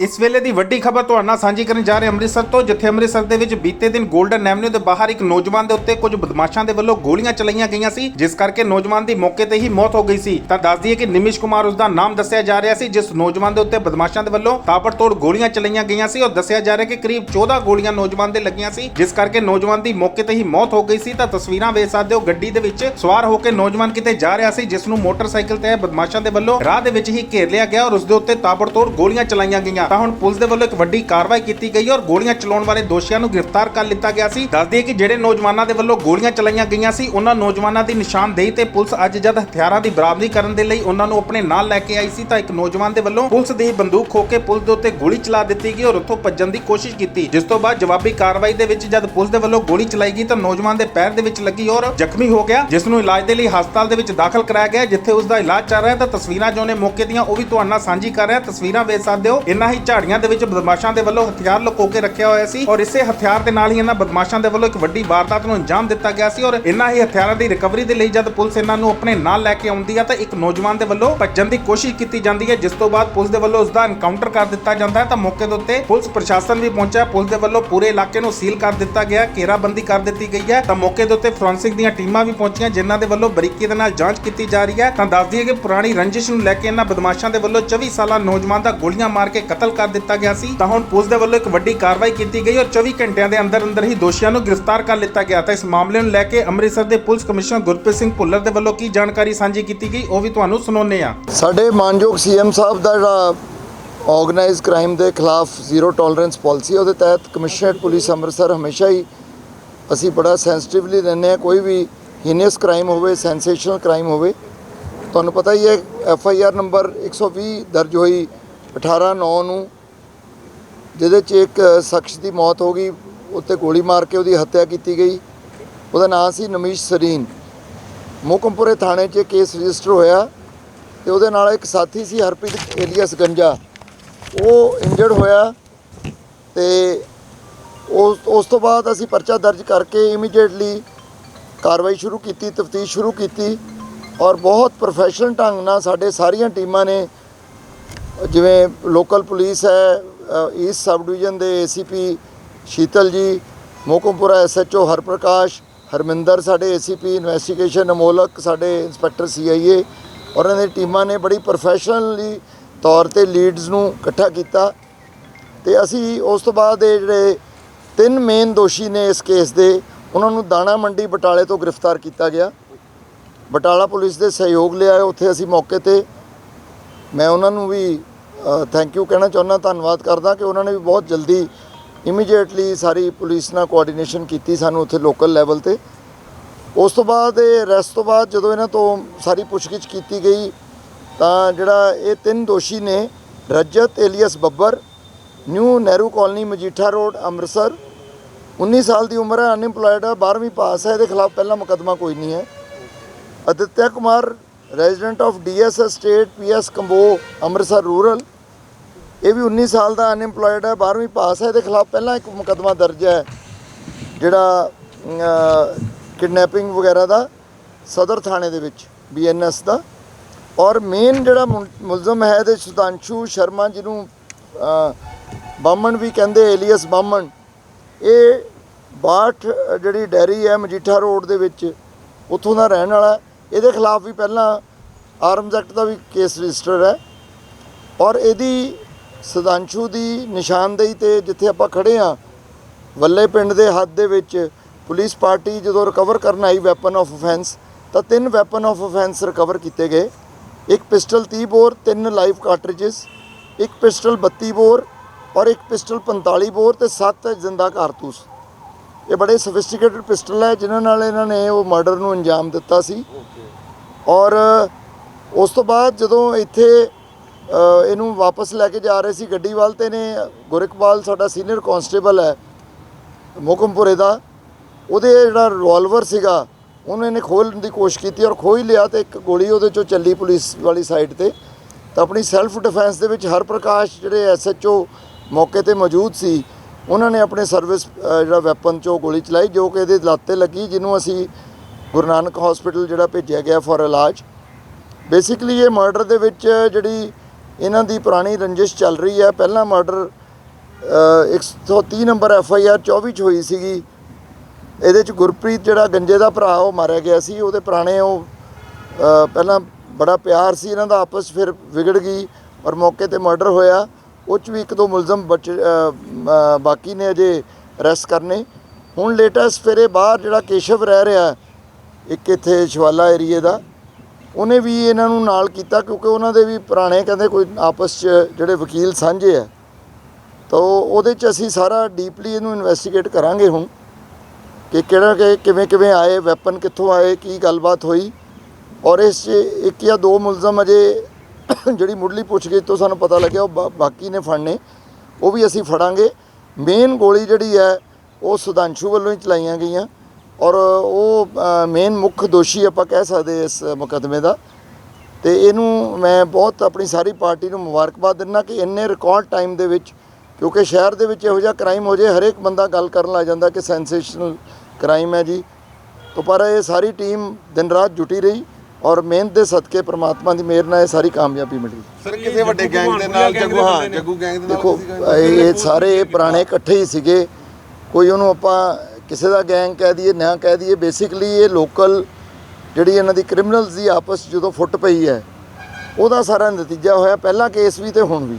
ਇਸ ਵੇਲੇ ਦੀ ਵੱਡੀ ਖਬਰ ਤੁਹਾਡੇ ਨਾਲ ਸਾਂਝੀ ਕਰਨ ਜਾ ਰਹੇ ਅੰਮ੍ਰਿਤਸਰ ਤੋਂ, ਜਿੱਥੇ ਅੰਮ੍ਰਿਤਸਰ ਦੇ ਵਿੱਚ ਬੀਤੇ ਦਿਨ 골ਡਨ ਐਵਨਿਊ ਦੇ ਬਾਹਰ ਇੱਕ ਨੌਜਵਾਨ ਦੇ ਉੱਤੇ ਕੁਝ ਬਦਮਾਸ਼ਾਂ ਦੇ ਵੱਲੋਂ ਗੋਲੀਆਂ ਚਲਾਈਆਂ ਗਈਆਂ ਸੀ, ਜਿਸ ਕਰਕੇ ਨੌਜਵਾਨ ਦੀ ਮੌਕੇ ਤੇ ਹੀ ਮੌਤ ਹੋ ਗਈ ਸੀ। ਤਾਂ ਦੱਸ ਦਈਏ ਕਿ ਨਿਮਿਸ਼ ਕੁਮਾਰ ਉਸ ਦਾ ਨਾਮ ਦੱਸਿਆ ਜਾ ਰਿਹਾ ਸੀ, ਜਿਸ ਨੌਜਵਾਨ ਦੇ ਉੱਤੇ ਬਦਮਾਸ਼ਾਂ ਦੇ ਵੱਲੋਂ ਤਾਬੜਤੋੜ ਗੋਲੀਆਂ ਚਲਾਈਆਂ ਗਈਆਂ ਸੀ। ਔਰ ਦੱਸਿਆ ਜਾ ਰਿਹਾ ਕਿ ਕਰੀਬ 14 ਗੋਲੀਆਂ ਨੌਜਵਾਨ ਦੇ ਲੱਗੀਆਂ ਸੀ, ਜਿਸ ਕਰਕੇ ਨੌਜਵਾਨ ਦੀ ਮੌਕੇ ਤੇ ਹੀ ਮੌਤ ਹੋ ਗਈ ਸੀ। ਤਾਂ ਤਸਵੀਰਾਂ ਵੇਖ ਸਕਦੇ ਹੋ, ਗੱਡੀ ਦੇ ਵਿੱਚ ਸਵਾਰ ਹੋ ਕੇ ਨੌਜਵਾਨ ਕਿਤੇ ਜਾ ਰਿਹਾ ਸੀ, ਜਿਸ ਨੂੰ ਮੋਟਰਸਾਈਕਲ ਤੇ ਬਦਮਾਸ਼ਾਂ ਦੇ ਵੱਲੋਂ ਰਾਹ ਦੇ ਵਿੱਚ ਹੀ ਘੇਰ ਲਿਆ ਗਿਆ ਔਰ ਉਸ ਦੇ ਉੱਤੇ ਤਾਬੜਤੋੜ ਗੋਲੀਆਂ ਚਲਾਈਆਂ ਗਈਆਂ ਤਾਂ ਹੁਣ ਪੁਲਿਸ ਦੇ ਵੱਲੋਂ ਇੱਕ ਵੱਡੀ ਕਾਰਵਾਈ ਕੀਤੀ ਗਈ ਔਰ ਗੋਲੀਆਂ ਚਲਾਉਣ ਵਾਲੇ ਦੋਸ਼ੀਆਂ ਨੂੰ ਗ੍ਰਿਫਤਾਰ ਕਰ ਲਿੱਤਾ ਗਿਆ ਸੀ। ਦੱਸ ਦਈਏ ਕਿ ਜਿਹੜੇ ਨੌਜਵਾਨਾਂ ਦੇ ਵੱਲੋਂ ਗੋਲੀਆਂ ਚਲਾਈਆਂ ਗਈਆਂ ਸੀ, ਉਹਨਾਂ ਨੌਜਵਾਨਾਂ ਦੀ ਨਿਸ਼ਾਨਦੇਹੀ ਤੇ ਪੁਲਿਸ ਅੱਜ ਜਦ ਹਥਿਆਰਾਂ ਦੀ ਬਰਾਮਦੀ ਕਰਨ ਦੇ ਲਈ ਉਹਨਾਂ ਨੂੰ ਆਪਣੇ ਨਾਲ ਲੈ ਕੇ ਆਈ ਸੀ, ਤਾਂ ਇੱਕ ਨੌਜਵਾਨ ਦੇ ਵੱਲੋਂ ਪੁਲਿਸ ਦੀ ਬੰਦੂਕ ਖੋ ਕੇ ਪੁਲਿਸ ਦੇ ਉੱਤੇ ਗੋਲੀ ਚਲਾ ਦਿੱਤੀ ਗਈ ਔਰ ਉੱਥੋਂ ਭੱਜਣ ਦੀ ਕੋਸ਼ਿਸ਼ ਕੀਤੀ। ਜਿਸ ਤੋਂ ਬਾਅਦ ਜਵਾਬੀ ਕਾਰਵਾਈ ਦੇ ਵਿੱਚ ਜਦ ਪੁਲਿਸ ਦੇ ਵੱਲੋਂ ਗੋਲੀ ਚਲਾਈ ਗਈ, ਤਾਂ ਨੌਜਵਾਨ ਦੇ ਪੈਰ ਦੇ ਵਿੱਚ ਲੱਗੀ ਔਰ ਜ਼ਖਮੀ ਹੋ ਗਿਆ, ਜਿਸ ਨੂੰ ਇਲਾਜ ਦੇ ਲਈ ਹਸਪਤਾਲ ਦੇ ਵਿੱਚ ਦਾਖਲ ਕਰਾਇਆ ਗਿਆ। ਜਿੱਥੇ ਉਸ ਦਾ ਇਲਾਜ ਚੱਲ ਰਿਹਾ ਤਾਂ ਤਸਵੀਰਾਂ ਜੋ ਨੇ ਮੌਕੇ ਦੀਆਂ, ਉਹ ਵੀ ਤੁਹਾਡੇ ਨਾਲ ਸਾਂਝੀ ਕਰ ਰਿਹਾ। ਤਸਵੀਰਾਂ ਵੇਖ ਸਕਦੇ ਹੋ। ਇਨ੍ਹਾਂ ਹੀ ਝਾੜੀਆਂ ਦੇ ਵਿੱਚ ਬਦਮਾਸ਼ਾਂ ਦੇ ਵੱਲੋਂ ਹਥਿਆਰ ਲੁਕੋ ਕੇ ਰੱਖਿਆ ਹੋਇਆ ਸੀ ਔਰ ਇਸੇ ਹਥਿਆਰ ਦੇ ਨਾਲ ਹੀ ਇਹਨਾਂ ਬਦਮਾਸ਼ਾਂ ਦੇ ਵੱਲੋਂ ਇੱਕ ਵੱਡੀ ਵਾਰਦਾਤ ਨੂੰ ਅੰਜਾਮ ਦਿੱਤਾ ਗਿਆ ਸੀ ਔਰ ਇਨ੍ਹਾਂ ਹੀ ਹਥਿਆਰਾਂ ਦੀ ਰਿਕਵਰੀ ਦੇ ਲਈ ਜਦ ਪੁਲਿਸ ਇਹਨਾਂ ਨੂੰ ਆਪਣੇ ਨਾਲ ਲੈ ਕੇ ਆਉਂਦੀ ਹੈ ਤਾਂ ਇੱਕ ਨੌਜਵਾਨ ਦੇ ਵੱਲੋਂ ਭੱਜਣ ਦੀ ਕੋਸ਼ਿਸ਼ ਕੀਤੀ ਜਾਂਦੀ ਹੈ, ਜਿਸ ਤੋਂ ਬਾਅਦ ਪੁਲਿਸ ਦੇ ਵੱਲੋਂ ਉਸ ਦਾ ਐਨਕਾਊਂਟਰ ਕਰ ਦਿੱਤਾ ਜਾਂਦਾ ਹੈ। ਤਾਂ ਮੌਕੇ ਦੇ ਉੱਤੇ ਪੁਲਿਸ ਪ੍ਰਸ਼ਾਸਨ ਵੀ ਪਹੁੰਚਿਆ ਪੁਲਿਸ ਦੇ ਵੱਲੋਂ ਪੂਰੇ ਇਲਾਕੇ ਨੂੰ ਸੀਲ ਕਰ ਦਿੱਤਾ ਗਿਆ ਘੇਰਾਬੰਦੀ ਕਰ ਦਿੱਤੀ ਗਈ ਹੈ। ਤਾਂ ਮੌਕੇ ਦੇ ਉੱਤੇ ਫੋਰੈਂਸਿਕ ਦੀਆਂ ਟੀਮਾਂ ਵੀ ਪਹੁੰਚੀਆਂ, ਜਿਨ੍ਹਾਂ ਦੇ ਵੱਲੋਂ ਬਰੀਕੀ ਦੇ ਨਾਲ ਜਾਂਚ ਕੀਤੀ ਜਾ ਰਹੀ ਹੈ। ਤਾਂ ਦੱਸਦੀ ਹੈ ਕਿ ਪੁਰਾਣੀ ਰੰਜਿਸ਼ ਨੂੰ ਲੈ ਕੇ ਇਹਨਾਂ ਬਦਮਾਸ਼ਾਂ ਦੇ ਵੱਲੋਂ 24 ਸਾਲਾ ਨੌਜਵਾਨ ਦਾ ਗੋਲੀਆਂ ਮਾਰ ਕੇ ਕਤਲ ਕਰ ਦਿੱਤਾ ਗਿਆ ਸੀ, ਤਾਂ ਹੁਣ ਪੁਲਿਸ ਦੇ ਵੱਲੋਂ ਇੱਕ ਵੱਡੀ ਕਾਰਵਾਈ ਕੀਤੀ ਗਈ ਔਰ 24 ਘੰਟਿਆਂ ਦੇ ਅੰਦਰ ਅੰਦਰ ਹੀ ਦੋਸ਼ੀਆਂ ਨੂੰ ਗ੍ਰਿਫਤਾਰ ਕਰ ਲਿੱਤਾ ਗਿਆ। ਤਾਂ ਇਸ ਮਾਮਲੇ ਨੂੰ ਲੈ ਕੇ ਅੰਮ੍ਰਿਤਸਰ ਦੇ ਪੁਲਿਸ ਕਮਿਸ਼ਨਰ ਗੁਰਪ੍ਰੀਤ ਸਿੰਘ ਭੁੱਲਰ ਦੇ ਵੱਲੋਂ ਕੀ ਜਾਣਕਾਰੀ ਸਾਂਝੀ ਕੀਤੀ ਗਈ, ਉਹ ਵੀ ਤੁਹਾਨੂੰ ਸੁਣਾਉਂਦੇ ਹਾਂ। ਸਾਡੇ ਮਾਨਯੋਗ ਸੀਐਮ ਸਾਹਿਬ ਦਾ ਜਿਹੜਾ ਆਰਗੇਨਾਈਜ਼ ਕ੍ਰਾਈਮ ਦੇ ਖਿਲਾਫ ਜ਼ੀਰੋ ਟੋਲਰੈਂਸ ਪਾਲਿਸੀ ਉਹਦੇ ਤਹਿਤ ਕਮਿਸ਼ਨਰੇਟ ਪੁਲਿਸ ਅੰਮ੍ਰਿਤਸਰ ਹਮੇਸ਼ਾ ਹੀ ਅਸੀਂ ਬੜਾ ਸੈਂਸਿਟਿਵਲੀ ਲੈਂਦੇ ਹਾਂ, ਕੋਈ ਵੀ ਹੀਨੀਅਸ ਕ੍ਰਾਈਮ ਹੋਵੇ ਸੈਂਸੇਸ਼ਨਲ ਕ੍ਰਾਈਮ ਹੋਵੇ। ਤੁਹਾਨੂੰ ਪਤਾ ਹੀ ਹੈ ਐਫ ਆਈ ਆਰ ਨੰਬਰ 120 ਦਰਜ ਹੋਈ 18 9 ਨੂੰ, ਜਿਹਦੇ 'ਚ ਇੱਕ ਸ਼ਖਸ ਦੀ ਮੌਤ ਹੋ ਗਈ, ਉੱਤੇ ਗੋਲੀ ਮਾਰ ਕੇ ਉਹਦੀ ਹੱਤਿਆ ਕੀਤੀ ਗਈ। ਉਹਦਾ ਨਾਮ ਸੀ ਨਮੀਸ਼ ਸਰੀਨ। ਮੋਕਮਪੁਰੇ ਥਾਣੇ 'ਚ ਕੇਸ ਰਜਿਸਟਰ ਹੋਇਆ ਤੇ ਉਹਦੇ ਨਾਲ ਇੱਕ ਸਾਥੀ ਸੀ ਹਰਪ੍ਰੀਤ ਏਲੀਅਸ ਗੰਜਾ। ਉਹ ਇੰਜਰਡ ਹੋਇਆ ਤੇ ਉਸ ਉਸ ਤੋਂ ਬਾਅਦ ਅਸੀਂ ਪਰਚਾ ਦਰਜ ਕਰਕੇ ਇਮੀਡੀਏਟਲੀ ਕਾਰਵਾਈ ਸ਼ੁਰੂ ਕੀਤੀ, ਤਫਤੀਸ਼ ਸ਼ੁਰੂ ਕੀਤੀ ਔਰ ਬਹੁਤ ਪ੍ਰੋਫੈਸ਼ਨਲ ਢੰਗ ਨਾਲ ਸਾਡੇ ਸਾਰੀਆਂ ਟੀਮਾਂ ਨੇ ਜਿਵੇਂ ਲੋਕਲ ਪੁਲਿਸ ਹੈ ਈਸਟ ਸਬ ਡਿਵੀਜ਼ਨ ਦੇ ਏਸੀਪੀ ਸ਼ੀਤਲ ਜੀ, ਮੋਕਮਪੁਰਾ ਐਸਐਚਓ ਹਰਪ੍ਰਕਾਸ਼, ਹਰਮਿੰਦਰ ਸਾਡੇ ਏਸੀਪੀ ਇਨਵੈਸਟੀਗੇਸ਼ਨ ਅਮੋਲਕ ਸਾਡੇ ਇੰਸਪੈਕਟਰ ਸੀਆਈਏ ਔਰ ਇਹਨਾਂ ਦੀ ਟੀਮਾਂ ਨੇ ਬੜੀ ਪ੍ਰੋਫੈਸ਼ਨਲੀ ਤੌਰ ਤੇ ਲੀਡਸ ਨੂੰ ਇਕੱਠਾ ਕੀਤਾ ਤੇ ਅਸੀਂ ਉਸ ਤੋਂ ਬਾਅਦ ਇਹ ਜਿਹੜੇ ਤਿੰਨ ਮੇਨ ਦੋਸ਼ੀ ਨੇ ਇਸ ਕੇਸ ਦੇ, ਉਹਨਾਂ ਨੂੰ ਦਾਣਾ ਮੰਡੀ ਬਟਾਲੇ ਤੋਂ ਗ੍ਰਿਫਤਾਰ ਕੀਤਾ ਗਿਆ। ਬਟਾਲਾ ਪੁਲਿਸ ਦੇ ਸਹਿਯੋਗ ਲਿਆ ਉੱਥੇ ਅਸੀਂ ਮੌਕੇ ਤੇ ਮੈਂ ਉਹਨਾਂ ਨੂੰ ਵੀ ਥੈਂਕ ਯੂ ਕਹਿਣਾ ਚਾਹੁੰਦਾ, ਧੰਨਵਾਦ ਕਰਦਾ ਕਿ ਉਹਨਾਂ ਨੇ ਵੀ ਬਹੁਤ ਜਲਦੀ ਇਮੀਡੀਏਟਲੀ ਸਾਰੀ ਪੁਲਿਸ ਨਾਲ ਕੋਆਰਡੀਨੇਸ਼ਨ ਕੀਤੀ ਸਾਨੂੰ ਉੱਥੇ ਲੋਕਲ ਲੈਵਲ ਤੇ। ਉਸ ਤੋਂ ਬਾਅਦ ਇਹ ਰੈਸਟ ਤੋਂ ਬਾਅਦ ਜਦੋਂ ਇਹਨਾਂ ਤੋਂ ਸਾਰੀ ਪੁੱਛਗਿੱਛ ਕੀਤੀ ਗਈ, ਤਾਂ ਜਿਹੜਾ ਇਹ ਤਿੰਨ ਦੋਸ਼ੀ ਨੇ, Rajat alias Babbar, new Nehru colony Majitha road, Amritsar 19 ਸਾਲ ਦੀ ਉਮਰ ਹੈ ਅਨਇੰਪਲੋਇਡ ਹੈ 12ਵੀਂ ਪਾਸ ਹੈ, ਇਹਦੇ ਖਿਲਾਫ ਪਹਿਲਾ ਮੁਕੱਦਮਾ ਕੋਈ ਨਹੀਂ ਹੈ। Aditya Kumar resident of DSS state PS Kambo, Amritsar rural ਇਹ ਵੀ 19 ਸਾਲ ਦਾ ਅਨਇੰਪਲੋਇਡ ਹੈ 12ਵੀਂ ਪਾਸ ਹੈ ਇਹਦੇ ਖਿਲਾਫ ਪਹਿਲਾਂ ਇੱਕ ਮੁਕੱਦਮਾ ਦਰਜ ਹੈ ਜਿਹੜਾ ਕਿਡਨੈਪਿੰਗ ਵਗੈਰਾ ਦਾ ਸਦਰ ਥਾਣੇ ਦੇ ਵਿੱਚ ਬੀਐਨਐਸ ਦਾ। ਔਰ ਮੇਨ ਜਿਹੜਾ ਮੁਲ- ਮੁਲਜ਼ਮ ਹੈ ਇਹਦੇ ਸੁਦਾਂਸ਼ੂ ਸ਼ਰਮਾ ਜਿਹਨੂੰ ਅ, ਬਾਮਣ ਵੀ ਕਹਿੰਦੇ ਏਲੀਅਸ ਬਾਮਣ ਇਹ ਬਾਠ ਜਿਹੜੀ ਡੈਰੀ ਹੈ ਮਜੀਠਾ ਰੋਡ ਦੇ ਵਿੱਚ ਉੱਥੋਂ ਦਾ ਰਹਿਣ ਵਾਲਾ ਇਹਦੇ ਖਿਲਾਫ ਵੀ ਪਹਿਲਾਂ ਆਰਮਜ਼ ਐਕਟ ਦਾ ਵੀ ਕੇਸ ਰਜਿਸਟਰ ਹੈ। ਔਰ ਇਹਦੀ ਸੁਦਾਂਸ਼ੂ ਦੀ ਨਿਸ਼ਾਨਦੇਹੀ ਤੇ ਜਿੱਥੇ ਆਪਾਂ ਖੜੇ ਆ ਵੱਲੇ ਪਿੰਡ ਦੇ ਹੱਦ ਦੇ ਵਿੱਚ ਪੁਲਿਸ ਪਾਰਟੀ ਜਦੋਂ ਰਿਕਵਰ ਕਰਨ ਆਈ ਵੈਪਨ ਆਫ ਅਫੈਂਸ ਤਾਂ ਤਿੰਨ ਵੈਪਨ ਆਫ ਅਫੈਂਸ ਰਿਕਵਰ ਕੀਤੇ ਗਏ। ਇੱਕ ਪਿਸਟਲ 30 ਬੋਰ, ਤਿੰਨ ਲਾਈਵ ਕਾਰਟ੍ਰਿਜਸ ਇੱਕ ਪਿਸਟਲ 32 ਬੋਰ ਔਰ ਇੱਕ ਪਿਸਟਲ 45 ਬੋਰ ਤੇ ਸੱਤ ਜ਼ਿੰਦਾ ਕਾਰਤੂਸ। ਇਹ ਬੜੇ ਸੋਫਿਸਟੀਕੇਟਡ ਪਿਸਟਲ ਹੈ, ਜਿਨ੍ਹਾਂ ਨਾਲ ਇਹਨਾਂ ਨੇ ਉਹ ਮਰਡਰ ਨੂੰ ਅੰਜਾਮ ਦਿੱਤਾ ਸੀ। ਔਰ ਉਸ ਤੋਂ ਬਾਅਦ ਜਦੋਂ ਇੱਥੇ ਇਹਨੂੰ ਵਾਪਸ ਲੈ ਕੇ ਜਾ ਰਹੇ ਸੀ ਗੱਡੀ ਵੱਲ ਤੇ ਨੇ। ਗੁਰਕਪਾਲ ਸਾਡਾ ਸੀਨੀਅਰ ਕਾਂਸਟੇਬਲ ਹੈ, ਮੋਕਮਪੁਰੇ ਦਾ। ਉਹਦੇ ਜਿਹੜਾ ਰਿਵਾਲਵਰ ਸੀਗਾ, ਉਹਨੇ ਨੇ ਖੋਲ੍ਹਣ ਦੀ ਕੋਸ਼ਿਸ਼ ਕੀਤੀ ਔਰ ਖੋਹ ਲਿਆ ਤੇ ਇੱਕ ਗੋਲੀ ਉਹਦੇ ਚੋਂ ਚੱਲੀ ਪੁਲਿਸ ਵਾਲੀ ਸਾਈਡ ਤੇ। ਤਾਂ ਆਪਣੀ ਸੈਲਫ ਡਿਫੈਂਸ ਦੇ ਵਿੱਚ ਹਰ ਪ੍ਰਕਾਸ਼ ਜਿਹੜੇ ਐਸਐਚਓ ਮੌਕੇ ਤੇ ਮੌਜੂਦ ਸੀ, ਉਹਨਾਂ ਨੇ ਆਪਣੇ ਸਰਵਿਸ ਜਿਹੜਾ ਵੈਪਨ ਚੋਂ ਗੋਲੀ ਚਲਾਈ, ਜੋ ਕਿ ਇਹਦੇ ਲੱਤ ਤੇ ਲੱਗੀ, ਜਿਹਨੂੰ ਅਸੀਂ ਗੁਰੂ ਨਾਨਕ ਹਸਪੀਟਲ ਜਿਹੜਾ ਭੇਜਿਆ ਗਿਆ ਫॉर ਇਲਾਜ। ਬੇਸਿਕਲੀ ਇਹ ਮਰਡਰ ਦੇ ਵਿੱਚ ਜਿਹੜੀ ਇਹਨਾਂ ਦੀ ਪੁਰਾਣੀ ਰੰਜਿਸ਼ ਚੱਲ ਰਹੀ ਹੈ। ਪਹਿਲਾ murder 130 number F I R 24 ਚ ਹੋਈ ਸੀਗੀ। ਇਹਦੇ ਚ ਗੁਰਪ੍ਰੀਤ ਜਿਹੜਾ ਗੰਜੇ ਦਾ ਭਰਾ, ਉਹ ਮਾਰਿਆ ਗਿਆ ਸੀ। ਉਹਦੇ ਪੁਰਾਣੇ ਉਹ ਪਹਿਲਾਂ ਬੜਾ ਪਿਆਰ ਸੀ ਇਹਨਾਂ ਦਾ, ਆਪਸ ਫਿਰ ਵਿਗੜ ਗਈ ਔਰ ਮੌਕੇ ਤੇ ਮਰਡਰ ਹੋਇਆ। ਉਹ 'ਚ ਵੀ ਇੱਕ ਦੋ ਮੁਲਜ਼ਮ ਬਚ ਬਾਕੀ ਨੇ ਅਜੇ ਅਰੈਸਟ ਕਰਨੇ। ਹੁਣ ਲੇਟੈਸਟ ਫਿਰ ਇਹ ਬਾਹਰ ਜਿਹੜਾ ਕੇਸ਼ਵ ਰਹਿ ਰਿਹਾ, ਇੱਕ ਇੱਥੇ ਸ਼ਵਾਲਾ ਏਰੀਏ ਦਾ। ਉਹਨੇ ਵੀ ਇਹਨਾਂ ਨੂੰ ਨਾਲ ਕੀਤਾ ਕਿਉਂਕਿ ਉਹਨਾਂ ਦੇ ਵੀ ਪੁਰਾਣੇ ਕਹਿੰਦੇ ਕੋਈ ਆਪਸ 'ਚ ਜਿਹੜੇ ਵਕੀਲ ਸਾਂਝੇ ਆ। ਤਾਂ ਉਹਦੇ 'ਚ ਅਸੀਂ ਸਾਰਾ ਡੀਪਲੀ ਇਹਨੂੰ ਇਨਵੈਸਟੀਗੇਟ ਕਰਾਂਗੇ ਹੁਣ ਕਿ ਕਿਹੜਾ ਕਿ ਕਿਵੇਂ ਕਿਵੇਂ ਆਏ, ਵੈਪਨ ਕਿੱਥੋਂ ਆਏ, ਕੀ ਗੱਲਬਾਤ ਹੋਈ। ਔਰ ਇਸ 'ਚ ਇੱਕ ਜਾਂ ਦੋ ਮੁਲਜ਼ਮ ਅਜੇ ਜਿਹੜੀ ਮੁੱਢਲੀ ਪੁੱਛਗਿੱਛ ਤੋਂ ਸਾਨੂੰ ਪਤਾ ਲੱਗਿਆ, ਉਹ ਬਾਕੀ ਨੇ ਫੜਨੇ, ਉਹ ਵੀ ਅਸੀਂ ਫੜਾਂਗੇ। ਮੇਨ ਗੋਲੀ ਜਿਹੜੀ ਹੈ, ਉਹ ਸੁਧਾਂਸ਼ੂ ਵੱਲੋਂ ਹੀ ਚਲਾਈਆਂ ਗਈਆਂ। ਔਰ ਉਹ ਮੇਨ ਮੁੱਖ ਦੋਸ਼ੀ ਆਪਾਂ ਕਹਿ ਸਕਦੇ ਇਸ ਮੁਕੱਦਮੇ ਦਾ। ਤੇ ਇਹਨੂੰ ਮੈਂ ਬਹੁਤ ਆਪਣੀ ਸਾਰੀ ਪਾਰਟੀ ਨੂੰ ਮੁਬਾਰਕਬਾਦ ਦਿੰਦਾ ਕਿ ਇੰਨੇ ਰਿਕਾਰਡ ਟਾਈਮ ਦੇ ਵਿੱਚ ਕਿਉਂਕਿ ਸ਼ਹਿਰ ਦੇ ਵਿੱਚ ਇਹੋ ਜਿਹਾ ਕ੍ਰਾਈਮ ਹੋ ਜੇ ਹਰੇਕ ਬੰਦਾ ਗੱਲ ਕਰਨ ਲੱਗ ਜਾਂਦਾ ਕਿ ਸੈਂਸੇਸ਼ਨਲ ਕ੍ਰਾਈਮ ਹੈ ਜੀ। ਤੋਂ ਪਰ ਇਹ ਸਾਰੀ ਟੀਮ ਦਿਨ ਰਾਤ ਜੁਟੀ ਰਹੀ ਔਰ ਮਿਹਨਤ ਦੇ ਸਦਕੇ ਪ੍ਰਮਾਤਮਾ ਦੀ ਮਿਹਰ ਨਾਲ ਇਹ ਸਾਰੀ ਕਾਮਯਾਬੀ ਮਿਲੀ। ਸਰ ਕਿਸੇ ਵੱਡੇ ਗੈਂਗ ਦੇ ਨਾਲ ਜੱਗੂ ਹਾਂ ਜੱਗੂ ਗੈਂਗ ਦੇ ਨਾਲ ਦੇਖੋ ਸੀਗਾ ਇਹ ਇਹ ਸਾਰੇ ਪੁਰਾਣੇ ਇਕੱਠੇ ਹੀ ਸੀਗੇ। ਕੋਈ ਉਹਨੂੰ ਆਪਾਂ ਕਿਸੇ ਦਾ ਗੈਂਗ ਕਹਿ ਦਈਏ ਨਾ ਕਹਿ ਦਈਏ ਬੇਸਿਕਲੀ ਇਹ ਲੋਕਲ ਜਿਹੜੀ ਇਹਨਾਂ ਦੀ ਕ੍ਰਿਮੀਨਲਸ ਦੀ ਆਪਸ ਜਦੋਂ ਫੁੱਟ ਪਈ ਹੈ ਉਹਦਾ ਸਾਰਾ ਨਤੀਜਾ ਹੋਇਆ। ਪਹਿਲਾ ਕੇਸ ਵੀ ਤੇ ਹੁਣ ਵੀ।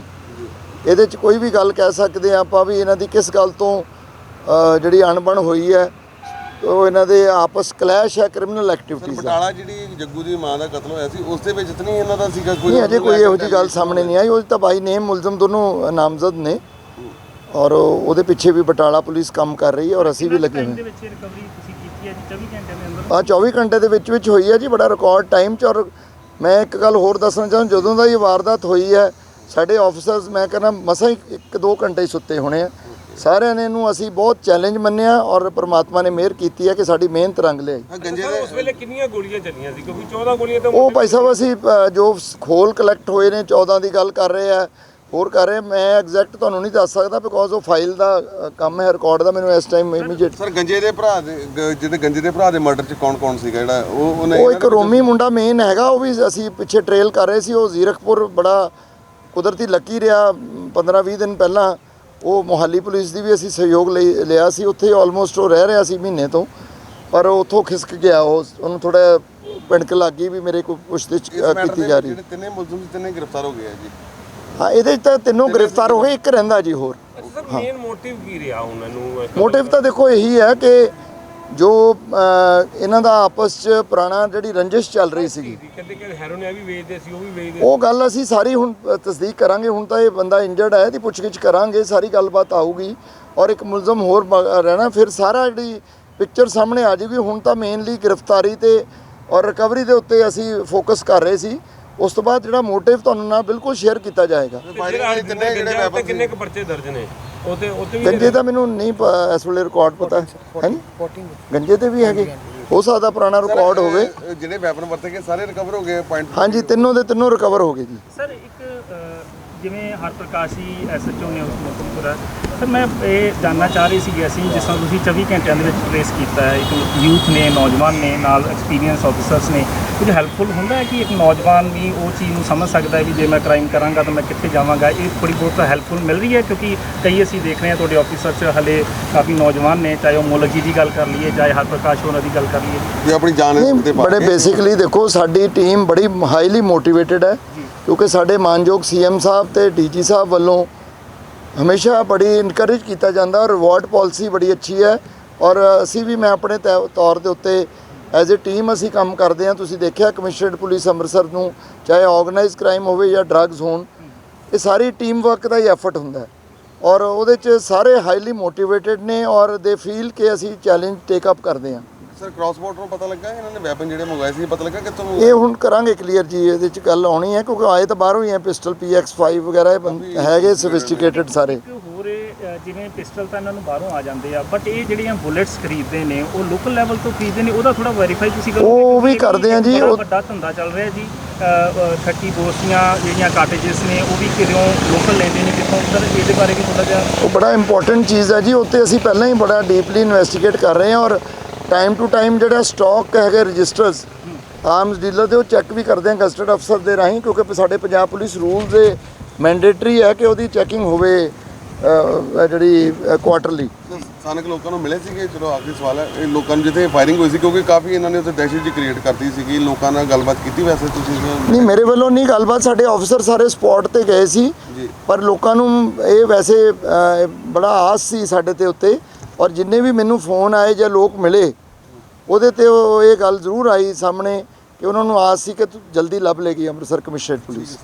ਇਹਦੇ 'ਚ ਕੋਈ ਵੀ ਗੱਲ ਕਹਿ ਸਕਦੇ ਹਾਂ ਆਪਾਂ ਵੀ ਇਹਨਾਂ ਦੀ ਕਿਸ ਗੱਲ ਤੋਂ ਜਿਹੜੀ ਅਣਬਣ ਹੋਈ ਹੈ ਉਹ ਇਹਨਾਂ ਦੇ ਆਪਸ ਕਲੈਸ਼ ਹੈ ਕ੍ਰਿਮੀਨਲ ਐਕਟੀਵਿਟੀਜ਼ ਬਟਾਲਾ ਜਿਹੜੀ ਜੱਗੂ ਦੀ ਮਾਂ ਦਾ ਕਤਲ ਹੋਇਆ ਸੀ ਉਸ ਦੇ ਵਿੱਚ ਨਹੀਂ ਇਹਨਾਂ ਦਾ ਸੀਗਾ ਕੋਈ ਨਹੀਂ ਅਜੇ ਕੋਈ ਇਹੋ ਜਿਹੀ ਗੱਲ ਸਾਹਮਣੇ ਨਹੀਂ ਆਈ। ਉਹ ਤਾਂ ਬਾਈ ਨੇਮ ਮੁਲਜ਼ਮ ਦੋਨੋਂ ਨਾਮਜ਼ਦ ਨੇ। ਔਰ ਉਹ- ਉਹਦੇ ਪਿੱਛੇ ਵੀ ਬਟਾਲਾ ਪੁਲਿਸ ਕੰਮ ਕਰ ਰਹੀ ਹੈ ਔਰ ਅਸੀਂ ਵੀ ਲੱਗੇ ਹੋਏ ਦੇ ਵਿੱਚ ਰਿਕਵਰੀ ਤੁਸੀਂ ਕੀਤੀ ਹੈ ਜੀ? 24 ਘੰਟੇ ਦੇ ਅੰਦਰ? ਆ 24 ਘੰਟੇ ਦੇ ਵਿੱਚ ਵਿੱਚ ਹੋਈ ਹੈ ਜੀ ਬੜਾ ਰਿਕਾਰਡ ਟਾਈਮ 'ਚ ਔਰ ਮੈਂ ਇੱਕ ਗੱਲ ਹੋਰ ਦੱਸਣਾ ਚਾਹੁੰਦਾ ਜਦੋਂ ਦਾ ਇਹ ਵਾਰਦਾਤ ਹੋਈ ਹੈ ਸਾਡੇ ਆਫੀਸਰਸ ਮੈਂ ਕਹਿੰਦਾ ਮਸਾਂ ਹੀ 1-2 ਘੰਟੇ ਹੀ ਸੁੱਤੇ ਹੋਣੇ ਆ। ਸਾਰਿਆਂ ਨੇ ਇਹਨੂੰ ਅਸੀਂ ਬਹੁਤ ਚੈਲੰਜ ਮੰਨਿਆ ਔਰ ਪ੍ਰਮਾਤਮਾ ਨੇ ਮਿਹਰ ਕੀਤੀ ਹੈ ਕਿ ਸਾਡੀ ਮਿਹਨਤ ਰੰਗ ਲਿਆਈ। ਹਾਂ, ਗੰਜੇ ਸਰ ਦੇ ਉਸ ਵੇਲੇ ਕਿੰਨੀਆਂ ਗੋਲੀਆਂ ਚੱਲੀਆਂ ਸੀ? ਕਿਉਂਕਿ 14 ਗੋਲੀਆਂ ਤਾਂ ਉਹ ਭਾਈ ਸਾਹਿਬ ਅਸੀਂ ਜੋ ਖੋਲ ਕਲੈਕਟ ਹੋਏ ਨੇ 14 ਦੀ ਗੱਲ ਕਰ ਰਹੇ ਆ ਹੋਰ ਕਰ ਰਹੇ ਮੈਂ ਐਗਜ਼ੈਕਟ ਤੁਹਾਨੂੰ ਨਹੀਂ ਦੱਸ ਸਕਦਾ ਬਿਕੋਜ਼ ਉਹ ਫਾਈਲ ਦਾ ਅ, ਕੰਮ ਹੈ ਰਿਕਾਰਡ ਦਾ ਮੈਨੂੰ ਇਸ ਟਾਈਮ ਇਮੀਡੀਏਟ ਸਰ ਗੰਜੇ ਦੇ ਭਰਾ ਦੇ ਗ- ਜਿਹੜੇ ਗੰਜੇ ਦੇ ਭਰਾ ਦੇ ਮਰਡਰ ਚ ਕੌਣ ਕੌਣ ਸੀਗਾ ਜਿਹੜਾ ਉਹ ਉਹਨੇ ਉਹ ਇੱਕ ਰੋਮੀ ਮੁੰਡਾ ਮੇਨ ਹੈਗਾ ਉਹ ਵੀ ਅਸੀਂ ਪਿੱਛੇ ਟ੍ਰੇਲ ਕਰ ਰਹੇ ਸੀ ਉਹ ਜ਼ੀਰਕਪੁਰ ਬੜਾ ਕੁਦਰਤੀ ਲੱਕੀ ਰਿਹਾ 15-20 ਦਿਨ ਪਹਿਲਾਂ ਉਹ ਮੁਹਾਲੀ ਪੁਲਿਸ ਦੀ ਵੀ ਅਸੀਂ ਸਹਿਯੋਗ ਲਈ ਲਿਆ ਸੀ ਉੱਥੇ ਆਲਮੋਸਟ ਉਹ ਰਹਿ ਰਿਹਾ ਸੀ ਮਹੀਨੇ ਤੋਂ ਪਰ ਉਹ ਉੱਥੋਂ ਖਿਸਕ ਗਿਆ ਉਹ ਉਹਨੂੰ ਥੋੜਾ ਪਿੰਡਕ ਲੱਗ ਵੀ ਮੇਰੇ ਕੋਲ ਇਸ matter ਕੀਤੀ ਦੇ ਜਾ ਵਿੱਚ ਰਹੀ। ਜਿਹੜੇ ਤਿੰਨੇ ਮੁਲਜ਼ਮ ਸੀ ਤਿੰਨੇ ਗ੍ਰਿਫਤਾਰ ਹੋ ਗਏ ਆ ਜੀ। ਹਾਂ ਇਹਦੇ 'ਚ ਤਾਂ ਤਿੰਨੋਂ ਗ੍ਰਿਫਤਾਰ ਹੋ ਗਏ ਇੱਕ ਰਹਿੰਦਾ ਜੀ ਹੋਰ। ਸਰ ਮੇਨ ਮੋਟਿਵ ਕੀ ਰਿਹਾ ਉਹਨਾਂ ਨੂੰ? ਮੋਟਿਵ ਤਾਂ ਦੇਖੋ ਇਹੀ ਹੈ ਕਿ ਜੋ ਇਹਨਾਂ ਦਾ ਆਪਸ 'ਚ ਪੁਰਾਣਾ ਜਿਹੜੀ ਰੰਜਿਸ਼ ਚੱਲ ਰਹੀ ਸੀਗੀ। ਕਹਿੰਦੇ ਕਿ ਹੈਰੋਨ ਵੀ ਵੇਚਦੇ ਸੀ ਉਹ ਵੀ ਵੇਚਦੇ ਉਹ ਗੱਲ ਅਸੀਂ ਸਾਰੀ ਹੁਣ ਤਸਦੀਕ ਕਰਾਂਗੇ। ਹੁਣ ਤਾਂ ਇਹ ਬੰਦਾ ਇੰਜਰਡ ਹੈ ਇਹਦੀ ਪੁੱਛਗਿੱਛ ਕਰਾਂਗੇ ਸਾਰੀ ਗੱਲਬਾਤ ਆਊਗੀ। ਔਰ ਇੱਕ ਮੁਲਜ਼ਮ ਹੋਰ ਰਹਿਣਾ ਫਿਰ ਸਾਰਾ ਜਿਹੜੀ ਪਿਕਚਰ ਸਾਹਮਣੇ ਆ ਜਾਊਗੀ। ਹੁਣ ਤਾਂ ਮੇਨਲੀ ਗ੍ਰਿਫਤਾਰੀ ਤੇ ਔਰ ਰਿਕਵਰੀ ਦੇ ਉੱਤੇ ਅਸੀਂ ਫੋਕਸ ਕਰ ਰਹੇ ਸੀ। ਉਸ ਤੋਂ ਬਾਅਦ ਜਿਹੜਾ ਮੋਟਿਵ ਤੁਹਾਨੂੰ ਨਾਲ ਬਿਲਕੁਲ ਸ਼ੇਅਰ ਕੀਤਾ ਜਾਏਗਾ। ਤਿੰਨੇ ਜਿਹੜੇ ਤੇ ਵੈਪਨ ਕਿੰਨੇ ਕੁ ਪਰਚੇ ਦਰਜ ਨੇ? ਉਹ ਤੇ ਉਹ ਤੇ ਵੀ ਗੰਜੇ ਦਾ ਮੈਨੂੰ ਨਹੀਂ ਪ- ਇਸ ਵੇਲੇ ਰਿਕਾਰਡ ਪਤਾ। ਹੈ ਗੰਜੇ ਤੇ ਵੀ ਹੈਗੇ। ਹੋ ਸਕਦਾ ਪੁਰਾਣਾ ਰਿਕਾਰਡ ਹੋਵੇ। ਜਿਹੜੇ ਵੈਪਨ ਵਰਤੇ ਗਏ ਸਾਰੇ ਰਿਕਵਰ ਹੋ ਗਏ ਪੁਆਇੰਟ ਹਾਂਜੀ ਤਿੰਨੋਂ ਦੇ ਤਿੰਨੋਂ ਰਿਕਵਰ ਹੋ ਗਏ ਜੀ। ਸਰ ਇੱਕ ਅ, ਜਿਵੇਂ ਹਰਪ੍ਰਕਾਸ਼ ਜੀ ਐਸਐਚਓ ਨੇ ਉਸ ਮੁਕਮਪੁਰਾ ਸਰ ਮੈਂ ਇਹ ਜਾਨਣਾ ਚਾਹ ਰਹੀ ਸੀ ਅਸੀਂ ਜਿਸ ਤਰ੍ਹਾਂ ਤੁਸੀਂ 24 ਘੰਟਿਆਂ ਦੇ ਵਿੱਚ ਟ੍ਰੇਸ ਕੀਤਾ ਹੈ ਇੱਕ ਯੂਥ ਨੇ ਨੌਜਵਾਨ ਨੇ ਨਾਲ ਐਕਸਪੀਰੀਅੰਸ ਆਫੀਸਰਸ ਨੇ ਕੁਝ ਹੈਲਪਫੁਲ ਹੁੰਦਾ ਹੈ ਕਿ ਇੱਕ ਨੌਜਵਾਨ ਵੀ ਉਹ ਚੀਜ਼ ਨੂੰ ਸਮਝ ਸਕਦਾ ਹੈ ਵੀ ਜੇ ਮੈਂ ਕ੍ਰਾਈਮ ਕਰਾਂਗਾ ਤਾਂ ਮੈਂ ਕਿੱਥੇ ਜਾਵਾਂਗਾ? ਇਹ ਥੋੜੀ ਬਹੁਤ ਹੈਲਪਫੁਲ ਮਿਲ ਰਹੀ ਹੈ ਕਿਉਂਕਿ ਕਈ ਅਸੀਂ ਦੇਖ ਰਹੇ ਹਾਂ ਤੁਹਾਡੇ ਆਫੀਸਰ 'ਚ ਹਲੇ ਕਾਫੀ ਨੌਜਵਾਨ ਨੇ ਚਾਹੇ ਉਹ ਮੋਲਕ ਜੀ ਦੀ ਗੱਲ ਕਰ ਲਈਏ ਚਾਹੇ ਹਰਪ੍ਰਕਾਸ਼ ਹੋਰਾਂ ਦੀ ਗੱਲ ਕਰ ਲਈਏ। ਜੇ ਆਪਣੀ ਜਾਨ ਦੇ ਬੜੇ ਬੇਸਿਕਲੀ ਦੇਖੋ ਸਾਡੀ ਟੀਮ ਬੜੀ ਹਾਈਲੀ ਮੋਟੀਵੇਟਿਡ ਹੈ। ਕਿਉਂਕਿ ਸਾਡੇ ਮਾਨਯੋਗ ਸੀਐਮ ਸਾਹਿਬ ਤੇ ਡੀਜੀ ਸਾਹਿਬ ਵੱਲੋਂ ਹਮੇਸ਼ਾ ਬੜੀ ਇਨਕਰੇਜ ਕੀਤਾ ਜਾਂਦਾ ਔਰ ਰਿਵਾਰਡ ਪਾਲਿਸੀ ਬੜੀ ਅੱਛੀ ਹੈ ਔਰ ਅਸੀਂ ਵੀ ਮੈਂ ਆਪਣੇ ਤੈ- ਤੌਰ ਦੇ ਉੱਤੇ ਐਜ਼ ਅ ਟੀਮ ਅਸੀਂ ਕੰਮ ਕਰਦੇ ਹਾਂ। ਤੁਸੀਂ ਦੇਖਿਆ ਕਮਿਸ਼ਨਰਡ ਪੁਲਿਸ ਅੰਮ੍ਰਿਤਸਰ ਨੂੰ ਚਾਹੇ ਆਰਗੇਨਾਈਜ਼ ਕ੍ਰਾਈਮ ਹੋਵੇ ਜਾਂ ਡਰੱਗਸ ਹੋਣ, ਇਹ ਸਾਰੀ ਟੀਮ ਵਰਕ ਦਾ ਹੀ ਐਫਰਟ ਹੁੰਦਾ ਔਰ ਉਹਦੇ 'ਚ ਸਾਰੇ ਹਾਈਲੀ ਮੋਟੀਵੇਟਿਡ ਨੇ ਔਰ ਦੇ ਫੀਲ ਕਿ ਅਸੀਂ ਚੈਲੰਜ ਟੇਕ ਅਪ ਕਰਦੇ ਹਾਂ। ਸਰ ਕ੍ਰਾਸ ਬਾਰਡਰ ਨੂੰ ਪਤਾ ਲੱਗਾ? ਇਹਨਾਂ ਨੇ ਵੈਪਨ ਜਿਹੜੇ ਮੰਗਵਾਏ ਸੀ ਪਤਾ ਲੱਗਾ ਕਿੱਥੋਂ ਇਹ ਹੁਣ ਕਰਾਂਗੇ ਕਲੀਅਰ ਜੀ ਇਹਦੇ ਚ ਗੱਲ ਆਉਣੀ ਹੈ ਕਿਉਂਕਿ ਆਏ ਤਾਂ ਬਾਹਰੋਂ ਹੀ ਹੈ ਪਿਸਟਲ PX5 ਵਗੈਰਾ ਇਹ ਬੰ- ਹੈਗੇ ਸੋਫਿਸਟੀਕੇਟਡ ਸਾਰੇ। ਇੱਕ ਹੋਰ ਇਹ, ਅ, ਜਿਵੇਂ ਪਿਸਟਲ ਤਾਂ ਇਹਨਾਂ ਨੂੰ ਬਾਹਰੋਂ ਆ ਜਾਂਦੇ ਆ ਬਟ ਇਹ ਜਿਹੜੀਆਂ ਬੁllets ਖਰੀਦਦੇ ਨੇ ਉਹ ਲੋਕਲ ਲੈਵਲ ਤੋਂ ਖਰੀਦਦੇ ਨੇ ਉਹਦਾ ਥੋੜਾ ਵੈਰੀਫਾਈ ਤੁਸੀਂ ਕਰੋ ਉਹ ਵੀ ਕਰਦੇ ਆ ਜੀ, ਬੜਾ ਉਹ- ਵੱਡਾ ਧੰਦਾ ਚੱਲ ਰਿਹਾ ਜੀ 30 ਬੋਸੀਆਂ ਜਿਹੜੀਆਂ ਕਾਟੇजेस ਨੇ ਉਹ ਵੀ ਕਿਰਿਓ ਲੋਕਲ ਲੈਂਦੇ ਨੇ ਕਿੱਥੋਂ? ਸਰ ਇਹਦੇ ਬਾਰੇ ਵੀ ਥੋੜਾ ਜਿਹਾ ਉਹ ਬੜਾ ਇੰਪੋਰਟੈਂਟ ਚੀਜ਼ ਹੈ ਜੀ ਉੱਤੇ ਅਸੀਂ ਪਹਿਲਾਂ ਹੀ ਬੜਾ ਡੀਪਲੀ ਇਨਵੈਸਟੀਗੇਟ ਕਰ ਰਹੇ ਹਾਂ ਔਰ ਟਾਈਮ ਟੂ ਟਾਈਮ ਜਿਹੜਾ ਸਟਾਕ ਹੈਗੇ ਰਜਿਸਟਰਸ ਆਰਮਸ ਡੀਲਰ ਦੇ ਉਹ ਚੈੱਕ ਵੀ ਕਰਦੇ ਆ ਗਸਟਡ ਅਫਸਰ ਦੇ ਰਾਹੀਂ ਕਿਉਂਕਿ ਸਾਡੇ ਪੰਜਾਬ ਪੁਲਿਸ ਰੂਲ ਦੇ ਮੈਂਡੇਟਰੀ ਹੈ ਕਿ ਉਹਦੀ ਚੈਕਿੰਗ ਹੋਵੇ ਜਿਹੜੀ ਕੁਆਟਰਲੀ ਸਥਾਨਕ ਲੋਕਾਂ ਨੂੰ ਮਿਲੇ ਸੀਗੇ ਚਲੋ ਆਖਰੀ ਸਵਾਲ ਹੈ ਇਹ ਲੋਕਾਂ ਨੂੰ ਜਿੱਥੇ ਫਾਇਰਿੰਗ ਹੋਈ ਸੀ ਕਿਉਂਕਿ ਕਾਫੀ ਇਹਨਾਂ ਨੇ ਉੱਥੇ ਦਹਿਸ਼ਤ ਜੀ ਕ੍ਰੀਏਟ ਕਰਤੀ ਸੀਗੀ ਲੋਕਾਂ ਨਾਲ ਗੱਲਬਾਤ ਕੀਤੀ ਵੈਸੇ ਤੁਸੀਂ ਨਹੀਂ ਮੇਰੇ ਵੱਲੋਂ ਨਹੀਂ ਗੱਲਬਾਤ ਸਾਡੇ ਆਫੀਸਰ ਸਾਰੇ ਸਪੌਟ ਤੇ ਗਏ ਸੀ। ਪਰ ਲੋਕਾਂ ਨੂੰ ਇਹ ਵੈਸੇ ਬੜਾ ਆਸ ਸੀ ਸਾਡੇ ਤੇ ਉੱਤੇ ਔਰ ਜਿੰਨੇ ਵੀ ਮੈਨੂੰ ਫੋਨ ਆਏ ਜਾਂ ਲੋਕ ਮਿਲੇ, ਉਹਦੇ ਤੇ ਉਹ ਇਹ ਗੱਲ ਜ਼ਰੂਰ ਆਈ ਸਾਹਮਣੇ ਕਿ ਉਹਨਾਂ ਨੂੰ ਆਸ ਸੀ ਕਿ ਤੂੰ ਜਲਦੀ ਲੱਭ ਲੇਗੀ ਅੰਮ੍ਰਿਤਸਰ ਕਮਿਸ਼ਨਰੇਟ ਪੁਲਿਸ।